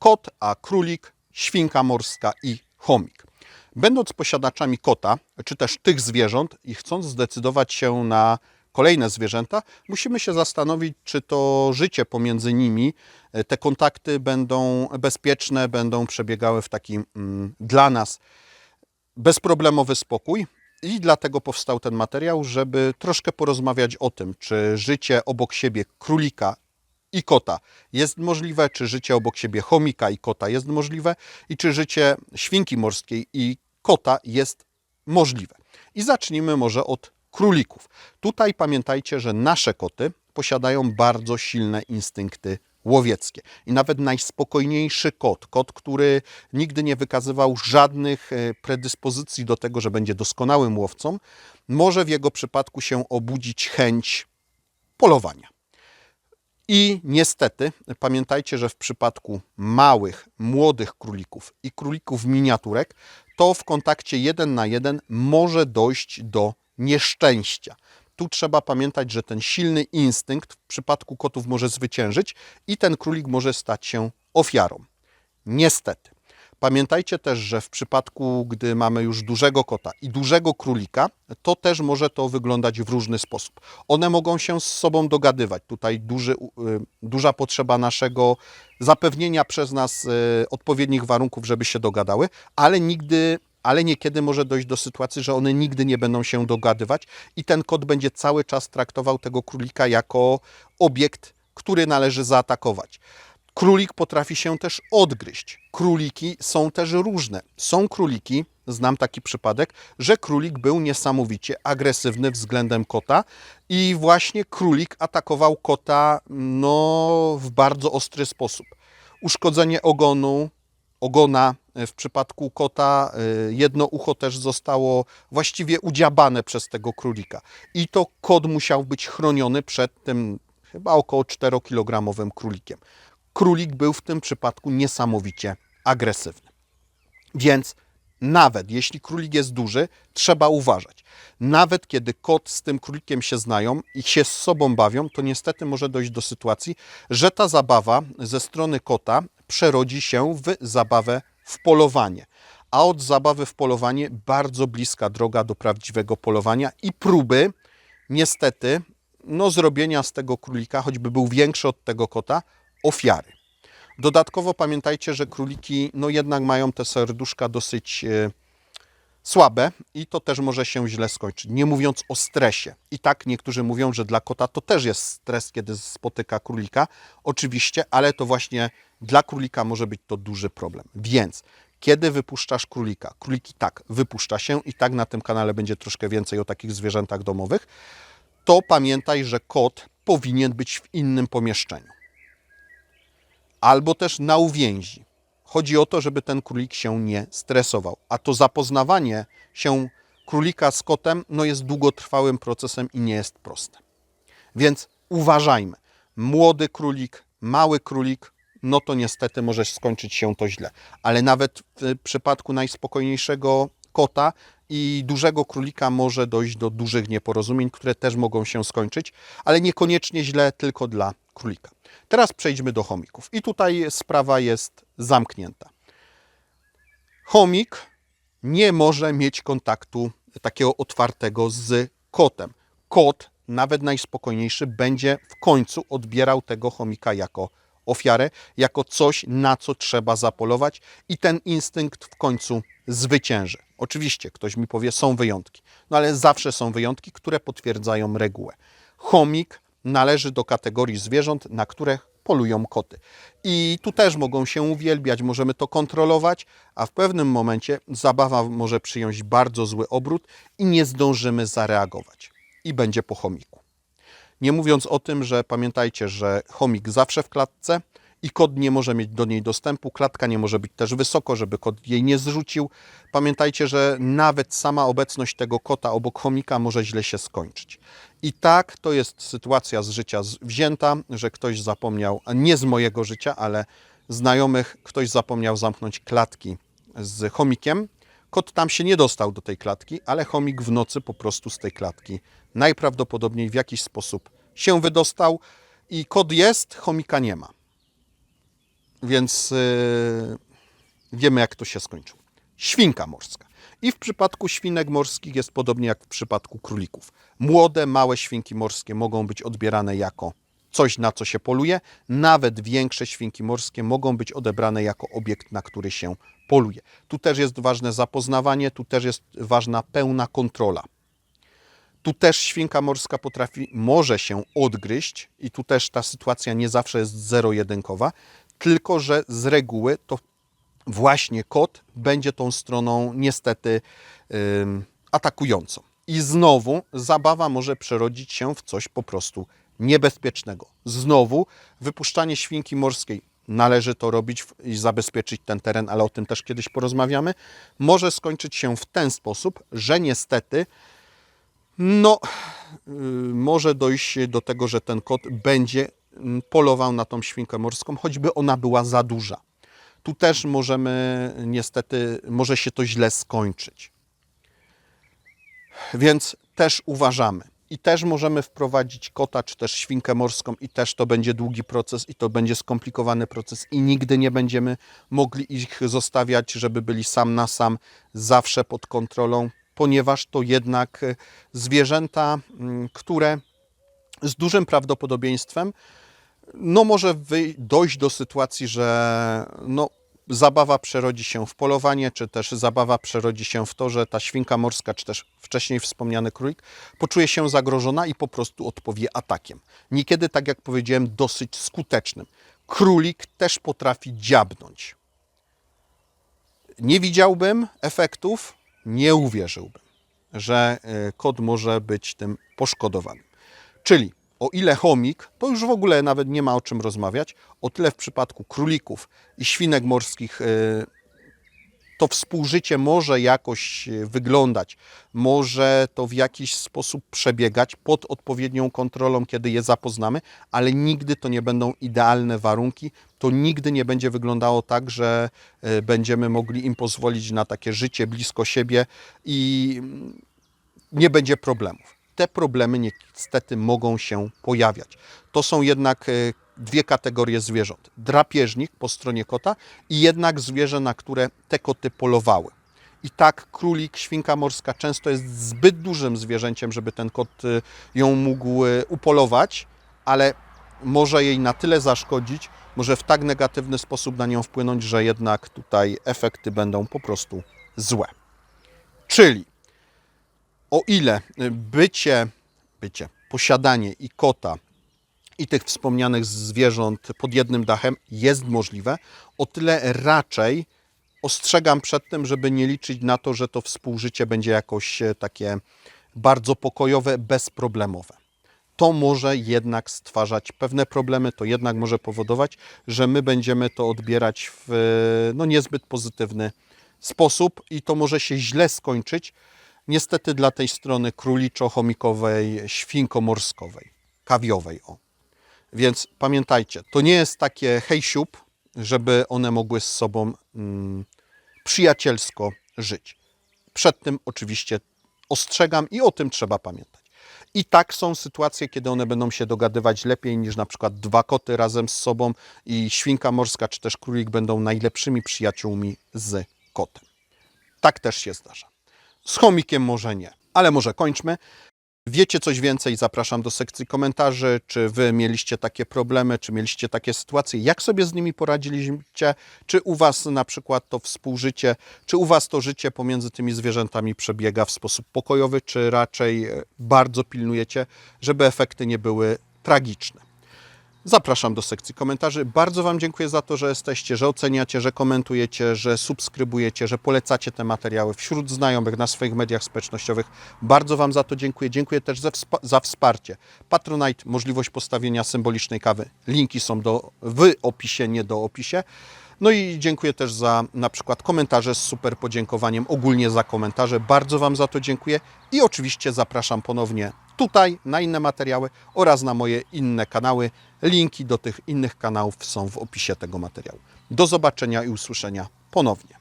kot, a królik, świnka morska i chomik. Będąc posiadaczami kota, czy też tych zwierząt i chcąc zdecydować się na kolejne zwierzęta, musimy się zastanowić, czy to życie pomiędzy nimi, e, te kontakty będą bezpieczne, będą przebiegały w taki mm, dla nas bezproblemowy spokój. I dlatego powstał ten materiał, żeby troszkę porozmawiać o tym, czy życie obok siebie królika i kota jest możliwe, czy życie obok siebie chomika i kota jest możliwe i czy życie świnki morskiej i kota jest możliwe. I zacznijmy może od królików. Tutaj pamiętajcie, że nasze koty posiadają bardzo silne instynkty łowieckie. I nawet najspokojniejszy kot, kot, który nigdy nie wykazywał żadnych e, predyspozycji do tego, że będzie doskonałym łowcą, może w jego przypadku się obudzić chęć polowania. I niestety pamiętajcie, że w przypadku małych, młodych królików i królików miniaturek, to w kontakcie jeden na jeden może dojść do nieszczęścia. Tu trzeba pamiętać, że ten silny instynkt w przypadku kotów może zwyciężyć i ten królik może stać się ofiarą. Niestety. Pamiętajcie też, że w przypadku, gdy mamy już dużego kota i dużego królika, to też może to wyglądać w różny sposób. One mogą się z sobą dogadywać. Tutaj duży, y, duża potrzeba naszego zapewnienia przez nas y, odpowiednich warunków, żeby się dogadały, ale nigdy, ale niekiedy może dojść do sytuacji, że one nigdy nie będą się dogadywać i ten kot będzie cały czas traktował tego królika jako obiekt, który należy zaatakować. Królik potrafi się też odgryźć. Króliki są też różne. Są króliki, znam taki przypadek, że królik był niesamowicie agresywny względem kota i właśnie królik atakował kota no, w bardzo ostry sposób. Uszkodzenie ogonu, ogona w przypadku kota, y, jedno ucho też zostało właściwie udziabane przez tego królika. I to kot musiał być chroniony przed tym chyba około 4-kilogramowym królikiem królik był w tym przypadku niesamowicie agresywny. Więc nawet jeśli królik jest duży, trzeba uważać. Nawet kiedy kot z tym królikiem się znają i się z sobą bawią, to niestety może dojść do sytuacji, że ta zabawa ze strony kota przerodzi się w zabawę w polowanie. A od zabawy w polowanie bardzo bliska droga do prawdziwego polowania i próby, niestety, no, zrobienia z tego królika, choćby był większy od tego kota, ofiary. Dodatkowo pamiętajcie, że króliki no jednak mają te serduszka dosyć e, słabe i to też może się źle skończyć. Nie mówiąc o stresie. I tak niektórzy mówią, że dla kota to też jest stres, kiedy spotyka królika. Oczywiście, ale to właśnie dla królika może być to duży problem. Więc kiedy wypuszczasz królika? Króliki tak, wypuszcza się i tak na tym kanale będzie troszkę więcej o takich zwierzętach domowych. To pamiętaj, że kot powinien być w innym pomieszczeniu albo też na uwięzi. Chodzi o to, żeby ten królik się nie stresował. A to zapoznawanie się królika z kotem no jest długotrwałym procesem i nie jest proste. Więc uważajmy. Młody królik, mały królik, no to niestety może skończyć się to źle. Ale nawet w przypadku najspokojniejszego kota i dużego królika może dojść do dużych nieporozumień, które też mogą się skończyć, ale niekoniecznie źle tylko dla królika. Teraz przejdźmy do chomików. I tutaj sprawa jest zamknięta. Chomik nie może mieć kontaktu takiego otwartego z kotem. Kot, nawet najspokojniejszy, będzie w końcu odbierał tego chomika jako ofiarę, jako coś, na co trzeba zapolować i ten instynkt w końcu zwycięży. Oczywiście ktoś mi powie, są wyjątki, no ale zawsze są wyjątki, które potwierdzają regułę. Chomik należy do kategorii zwierząt, na które polują koty. I tu też mogą się uwielbiać, możemy to kontrolować, a w pewnym momencie zabawa może przyjąć bardzo zły obrót i nie zdążymy zareagować. I będzie po chomiku. Nie mówiąc o tym, że pamiętajcie, że chomik zawsze w klatce i kot nie może mieć do niej dostępu. Klatka nie może być też wysoko, żeby kot jej nie zrzucił. Pamiętajcie, że nawet sama obecność tego kota obok chomika może źle się skończyć. I tak to jest sytuacja z życia wzięta, że ktoś zapomniał, nie z mojego życia, ale znajomych, ktoś zapomniał zamknąć klatki z chomikiem. Kot tam się nie dostał do tej klatki, ale chomik w nocy po prostu z tej klatki najprawdopodobniej w jakiś sposób się wydostał i kot jest, chomika nie ma. Więc yy, wiemy, jak to się skończyło. Świnka morska. I w przypadku świnek morskich jest podobnie jak w przypadku królików. Młode, małe świnki morskie mogą być odbierane jako coś, na co się poluje. Nawet większe świnki morskie mogą być odebrane jako obiekt, na który się poluje. Tu też jest ważne zapoznawanie, tu też jest ważna pełna kontrola. Tu też świnka morska potrafi, może się odgryźć i tu też ta sytuacja nie zawsze jest zero-jedynkowa, tylko że z reguły to właśnie kot będzie tą stroną niestety atakującą. I znowu zabawa może przerodzić się w coś po prostu niebezpiecznego. Znowu wypuszczanie świnki morskiej należy to robić i zabezpieczyć ten teren, ale o tym też kiedyś porozmawiamy. Może skończyć się w ten sposób, że niestety no, y, może dojść do tego, że ten kot będzie polował na tą świnkę morską, choćby ona była za duża. Tu też możemy, niestety, może się to źle skończyć. Więc też uważamy. I też możemy wprowadzić kota, czy też świnkę morską, i też to będzie długi proces, i to będzie skomplikowany proces, i nigdy nie będziemy mogli ich zostawiać, żeby byli sam na sam, zawsze pod kontrolą, ponieważ to jednak e, zwierzęta, które z dużym prawdopodobieństwem no może dojść do sytuacji, że no, zabawa przerodzi się w polowanie, czy też zabawa przerodzi się w to, że ta świnka morska, czy też wcześniej wspomniany królik poczuje się zagrożona i po prostu odpowie atakiem. Niekiedy, tak jak powiedziałem, dosyć skutecznym. Królik też potrafi dziabnąć. Nie widziałbym efektów, nie uwierzyłbym, że e, kot może być tym poszkodowany. Czyli o ile chomik, to już w ogóle nawet nie ma o czym rozmawiać, o tyle w przypadku królików i świnek morskich y, to współżycie może jakoś y, wyglądać, może to w jakiś sposób przebiegać pod odpowiednią kontrolą, kiedy je zapoznamy, ale nigdy to nie będą idealne warunki. To nigdy nie będzie wyglądało tak, że y, będziemy mogli im pozwolić na takie życie blisko siebie i nie będzie problemów. Te problemy niestety mogą się pojawiać. To są jednak e, dwie kategorie zwierząt. Drapieżnik po stronie kota i jednak zwierzę, na które te koty polowały. I tak królik, świnka morska często jest zbyt dużym zwierzęciem, żeby ten kot e, ją mógł e, upolować, ale może jej na tyle zaszkodzić, może w tak negatywny sposób na nią wpłynąć, że jednak tutaj efekty będą po prostu złe. Czyli o ile bycie, bycie, posiadanie i kota, i tych wspomnianych zwierząt pod jednym dachem jest możliwe, o tyle raczej ostrzegam przed tym, żeby nie liczyć na to, że to współżycie będzie jakoś e, takie bardzo pokojowe, bezproblemowe. To może jednak stwarzać pewne problemy, to jednak może powodować, że my będziemy to odbierać w e, no, niezbyt pozytywny sposób i to może się źle skończyć, niestety dla tej strony króliczo-chomikowej, świnkomorskowej, kawiowej. O. Więc pamiętajcie, to nie jest takie hej siup, żeby one mogły z sobą mm, przyjacielsko żyć. Przed tym oczywiście ostrzegam i o tym trzeba pamiętać. I tak są sytuacje, kiedy one będą się dogadywać lepiej niż na przykład dwa koty razem z sobą i świnka morska czy też królik będą najlepszymi przyjaciółmi z kotem. Tak też się zdarza. Z chomikiem może nie, ale może kończmy. Wiecie coś więcej, zapraszam do sekcji komentarzy. Czy wy mieliście takie problemy, czy mieliście takie sytuacje? Jak sobie z nimi poradziliście? Czy u was na przykład to współżycie, czy u was to życie pomiędzy tymi zwierzętami przebiega w sposób pokojowy, czy raczej e, bardzo pilnujecie, żeby efekty nie były tragiczne? Zapraszam do sekcji komentarzy. Bardzo Wam dziękuję za to, że jesteście, że oceniacie, że komentujecie, że subskrybujecie, że polecacie te materiały wśród znajomych na swoich mediach społecznościowych. Bardzo Wam za to dziękuję. Dziękuję też za, wspa- za wsparcie. Patronite, możliwość postawienia symbolicznej kawy. Linki są do, w opisie, nie do opisie. No i dziękuję też za na przykład komentarze z super podziękowaniem, ogólnie za komentarze. Bardzo Wam za to dziękuję i oczywiście zapraszam ponownie tutaj na inne materiały oraz na moje inne kanały. Linki do tych innych kanałów są w opisie tego materiału. Do zobaczenia i usłyszenia ponownie.